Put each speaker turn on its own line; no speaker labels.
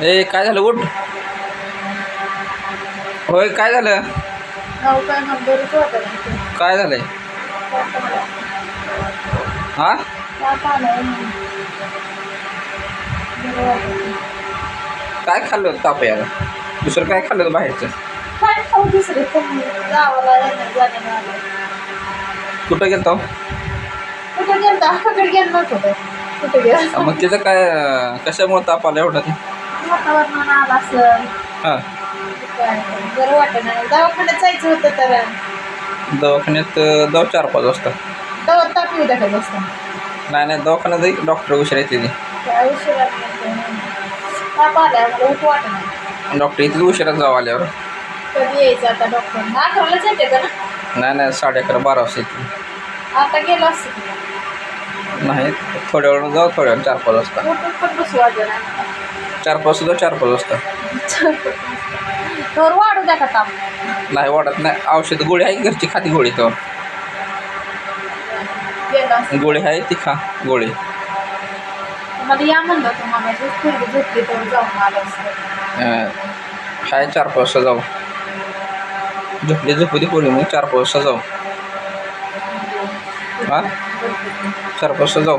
ए काय झालं? उठ. होय काय झालं?
काय
झालंय? हा. काय खाल्लं? होतं ताप यायला दुसरं काय खाल्लं होतं बाहेरचं?
दुसरे.
कुठं गेलतो
कुठं नव्हतं कुठे गेलं
मग तिथं काय कशामुळे ताप आला एवढा ते?
वातावरणानं आलं असं
हां.
बरं दवाखान्यात जायचं होतं तर?
दवाखान्यात अं, जाऊ चार पाच वाजता.
दवा ताप येऊ द्या असतं
नाही नाही दवाखान्यात जाईल डॉक्टर उशीर येते ते
ताप मला उठ
डॉक्टर इथे उशिरा जाऊ आल्यावर.
कधी यायचं आता डॉक्टर? अकरालाच येते का? ना
नाही नाही साडे अकरा बारा वाजता येते
आता गेलो असतं.
नाही थोड्या वेळ जाऊ थोड्या वेळ चार पाच वाजता.
उठून पण बसू
चार पाच जाऊ चार पाच वाजता
तर वाढू द्या का ताप?
नाही वाटत नाही. औषध गोळी आहे घरची खाती गोळी
गेलो असतं.
गोळी आहे ती खा गोळी.
मला या म्हणलं तुम्हाला पूर्वी झोपली तर जाऊन आलं असतं.
अं, आहे चार पाच वाजता जाऊ. झोपली झोपली पोळी मग चार पाच वाजता जाऊ. हा? चार पाच वाजता जाऊ.